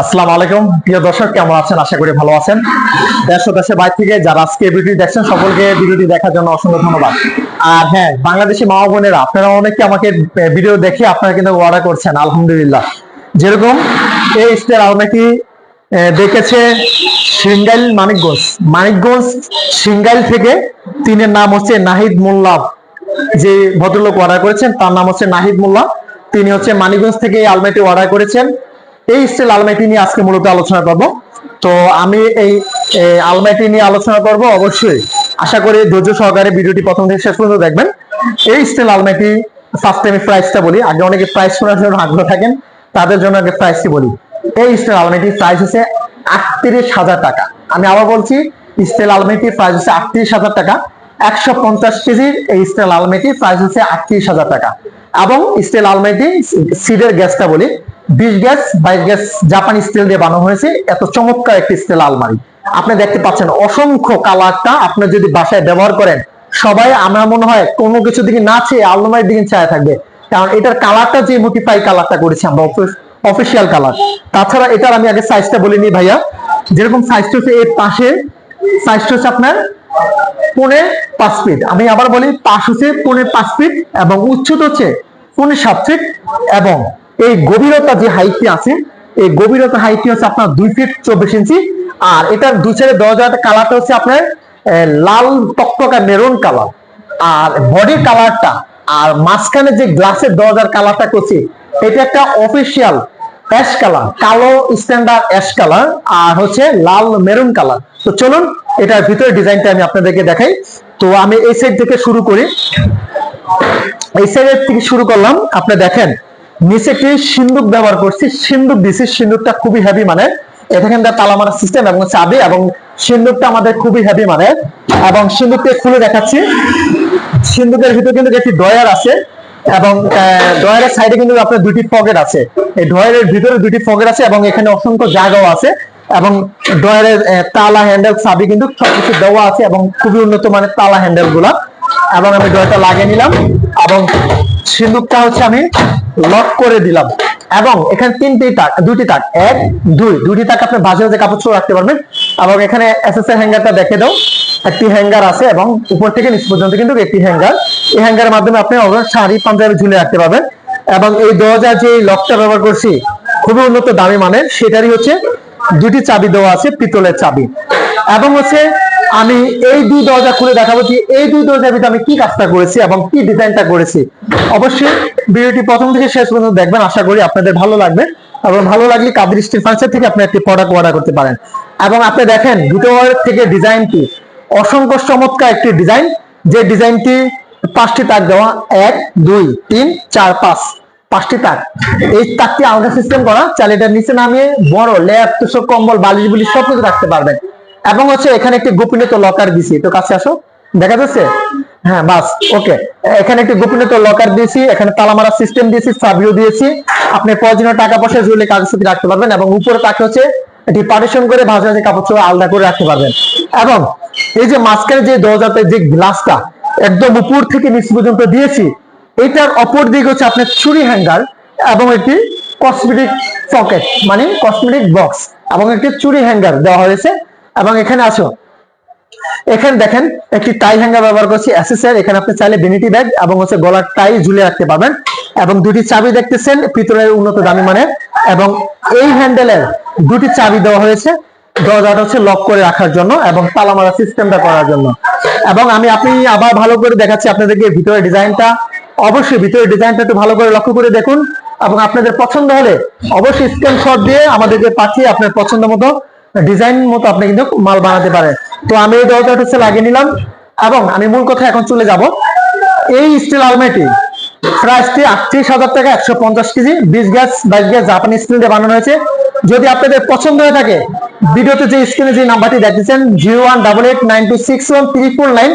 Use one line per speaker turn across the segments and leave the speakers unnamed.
আসসালামু আলাইকুম। প্রিয় দর্শক কেমন আছেন? আশা করি ভালো আছেন। দেশ ও দেশের বাইরে থেকে যারা আজকে ভিডিওটি দেখছেন সকলকে ভিডিওটি দেখার জন্য অসংখ্য ধন্যবাদ। আর হ্যাঁ বাংলাদেশি মা বোনেরা আপনারা অনেকে আমাকে ভিডিও দেখে আপনারা কিন্তু অর্ডার করছেন আলহামদুলিল্লাহ। যেরকম এই আলমাটি আহ, দেখেছে সিঙ্গাইল মানিকগঞ্জ। মানিকগঞ্জ সিঙ্গাইল থেকে তিনের নাম হচ্ছে নাহিদ মোল্লা যে ভদ্রলোক অর্ডার করেছেন তার নাম হচ্ছে নাহিদ মোল্লা। তিনি হচ্ছে মানিকগঞ্জ থেকে এই আলমাটি অর্ডার করেছেন। এই স্টিল আলমাটি নিয়ে আজকে মূলত আলোচনা করব। তো আমি এই আলমাটি নিয়ে আলোচনা করব অবশ্যই। আশা করি ধৈর্য সহকারে ভিডিওটি প্রথম থেকে শেষ পর্যন্ত দেখবেন। এই স্টিল আলমাটি ফার্স্ট আমি প্রাইসটা বলি। আগে অনেকে প্রাইস শোনার জন্য আগ্রহ থাকেন, তাদের জন্য আগে প্রাইসটি বলি। এই স্টিল আলমাটির প্রাইস হচ্ছে আটত্রিশ হাজার টাকা। আমি আবার বলছি, স্টিল আলমাটির প্রাইস হচ্ছে আটত্রিশ হাজার টাকা। একশো পঞ্চাশ কেজির এই স্টিল আলমাটির প্রাইস হচ্ছে আটত্রিশ হাজার টাকা। এবং স্টিল আলমাইটি সিডের গ্যাসটা বলি। বিশ গ্যাস, বাইশ গ্যাস জাপানি স্টিল দিয়ে বানানো হয়েছে। এত চমৎকার একটি স্টিল আলমারি। আপনি দেখতে পাচ্ছেন অসংখ্য কালারটা আপনি যদি বাসায় ব্যবহার করেন, সবাই আমার মনে হয় কোনো কিছু দিকে না চেয়ে আলমারির দিকে চায় থাকবে। কারণ এটার কালারটা যে মোটিফাই কালারটা করেছি আমরা অফিসিয়াল কালার তাছাড়া এটার আমি আগে সাইজটা বলিনি ভাইয়া। যেরকম সাইজটা হচ্ছে এর পাশে সাইজটা হচ্ছে আপনার পৌনে পাঁচ ফিট আমি আবার বলি, পাশ হচ্ছে পৌনে পাঁচ ফিট এবং উচ্চতা হচ্ছে পৌনে সাত ফিট এবং এই গভীরতা যে হাইটটি আছে, এই গভীরতা হাইটটি হচ্ছে আপনার দুই ফিট চব্বিশ ইঞ্চি আর এটার দুই সাইডে দরজার কালারটা হচ্ছে আপনার লাল টকটকা মেরুন কালার আর বডির কালারটা আর মাঝখানে যে গ্লাসের দরজার কালারটা করছি, এটা একটা অফিসিয়াল অ্যাশ কালার কালো স্ট্যান্ডার্ড অ্যাশ কালার আর হচ্ছে লাল মেরুন কালার তো চলুন, এটার ভিতরে ডিজাইনটা আমি আপনাদেরকে দেখাই। তো আমি এই সাইড থেকে শুরু করি। এই সাইডের থেকে শুরু করলাম, আপনি দেখেন নিচে একটি সিন্দুক ব্যবহার করছি। সিন্দুক দিছি, সিন্দুকটা খুবই হেভি মানে। এখানে তালা মারা সিস্টেম এবং চাবি এবং সিন্দুকটা আমাদের খুবই হেভি মানে। এবং সিন্দুকটা খুলে দেখাচ্ছি। সিন্দুকের ভিতরে কিন্তু একটি ডয়ার আছে এবং ডয়ারের সাইডে কিন্তু আপনার দুটি পকেট আছে। এই ডয়ারের ভিতরে দুটি পকেট আছে এবং এখানে অসংখ্য জায়গাও আছে এবং ডয়ারের তালা হ্যান্ডেল চাবি কিন্তু সবকিছু দেওয়া আছে এবং খুবই উন্নত মানের তালা হ্যান্ডেলগুলা। এবং আমি ডয়ারটা লাগিয়ে নিলাম এবং সিন্দুকটা হচ্ছে আমি লক করে দিলাম। এবং এখানে তিনটি তাক, দুটি তাক, এক, দুই। দুটি তাক আপনি বাজে বাজে কাপড় চোপড় রাখতে পারবেন। এবং এখানে এসএসএর হ্যাঙ্গারটা দেখে দাও। একটি হ্যাঙ্গার আছে এবং উপর থেকে নিচ পর্যন্ত কিন্তু একটি হ্যাঙ্গার। এই হ্যাঙ্গারের মাধ্যমে আপনি শাড়ি, পাঞ্জাবি ঝুলে রাখতে পারবেন। এবং এই দরজার যে লকটা ব্যবহার করছি, খুবই উন্নত দামি মানের, সেটারই হচ্ছে দুটি চাবি দেওয়া আছে, পিতলের চাবি। এবং হচ্ছে আমি এই দুই দরজা খুলে দেখাবো যে এই দুই দরজার ভিতরে আমি কি কাজটা করেছি এবং কি ডিজাইনটা করেছি। অবশ্যই ভিডিওটি প্রথম থেকে শেষ পর্যন্ত দেখবেন, আশা করি আপনাদের ভালো লাগবে। এবং ভালো লাগলে কাদের স্টিল ফার্নিচার থেকে আপনি একটি প্রোডাক্ট অর্ডার করতে পারেন। এবং আপনি দেখেন দুটো থেকে ডিজাইনটি অসংখ্য চমৎকার একটি ডিজাইন। যে ডিজাইনটি পাঁচটি তাক দেওয়া, এক, দুই, তিন, চার, পাঁচ, পাঁচটি তাক। এই তাকটি আলগা সিস্টেম করা চাল এটার নিচে নামিয়ে বড় লেয়ার তুষক কম্বল, বালিশ, বুলিশ সব কিছু রাখতে পারবেন। এবং হচ্ছে এখানে একটি গোপনীয়তা লকার দিছি তো কাছে আসো। দেখা যাচ্ছে? হ্যাঁ বাস ওকে এখানে একটি গোপনীয়তা লকার দিয়েছি, এখানে তালা মারা সিস্টেম দিয়েছি সাবিও দিয়েছি। আপনি প্রয়োজনীয় টাকা পয়সা ঝুলে কাগজপত্র রাখতে পারবেন এবং উপরে তাকে হচ্ছে এটি পার্টিশন করে ভাঁজে ভাঁজে কাপড় চোপড় আলাদা করে রাখতে পারবেন। এবং এই যে মাঝখানে যে দরজাতে যে গ্লাসটা একদম উপর থেকে নিচ পর্যন্ত দিয়েছি, এটার অপর দিক হচ্ছে আপনার চুরি হ্যাঙ্গার এবং একটি কসমেটিক পকেট মানে কসমেটিক বক্স এবং একটি চুরি হ্যাঙ্গার দেওয়া হয়েছে। এবং এখানে আসো। এখানে দেখেন, একটি টাই হ্যাঙ্গার ব্যবহার করছি অ্যাসেসের এখানে আপনি চাইলে বেনিটি ব্যাগ এবং হচ্ছে গলার টাই ঝুলে রাখতে পারবেন এবং দুটি চাবি দেখতেছেন, পিতলের উন্নত দামি মানের এবং এই হ্যান্ডেলের দুটি চাবি দেওয়া হয়েছে, দরজাটা হচ্ছে লক করে রাখার জন্য এবং তালা মারা সিস্টেমটা করার জন্য। এবং আমি, আপনি আবার ভালো করে দেখাচ্ছি আপনাদেরকে ভিতরের ডিজাইনটা। অবশ্যই ভিতরের ডিজাইনটা একটু ভালো করে লক্ষ্য করে দেখুন এবং আপনাদের পছন্দ হলে অবশ্যই স্ক্রিনশট দিয়ে আমাদেরকে পাঠিয়ে আপনার পছন্দ মতো ডিজাইন মতো আপনি কিন্তু মাল বানাতে পারেন। তো আমি এই দরজাটা হচ্ছে লাগিয়ে নিলাম এবং আমি মূল কথা এখন চলে যাব। এই স্টিল আলমারিটি প্রাইসটি আটত্রিশ হাজার টাকা, একশো পঞ্চাশ কেজি, বিশ গ্যাস, বাইশ গ্যাস জাপানি স্টিল দিয়ে বানানো হয়েছে। যদি আপনাদের পছন্দ হয়ে থাকে, ভিডিওতে যে স্ক্রিনে যে নাম্বারটি দেখতেছেন zero one double eight nine two six one four nine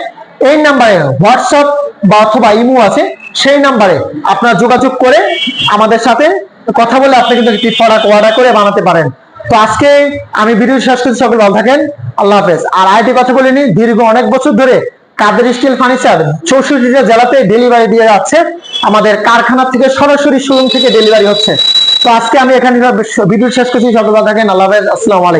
এই নাম্বারে হোয়াটসঅ্যাপ বা অথবা ইমো আছে, সেই নাম্বারে আপনারা যোগাযোগ করে আমাদের সাথে কথা বলে আপনি কিন্তু একটি প্রোডাক্ট অর্ডার করে বানাতে পারেন। তো আজকে আমি ভিডিও শেষ করছি, সকল ভালো থাকেন। আল্লাহ হাফেজ। আর আইটি কথা বলিনি দীর্ঘ অনেক বছর ধরে কাদের স্টিল ফার্নিচার চৌষট্টিটা জেলাতে ডেলিভারি দিয়ে যাচ্ছে। আমাদের কারখানা থেকে সরাসরি শোরুম থেকে ডেলিভারি হচ্ছে। তো আজকে আমি এখানে ভিডিও শেষ করছি, সকল ভালো থাকেন, আল্লাহ হাফেজ। আসসালামু আলাইকুম।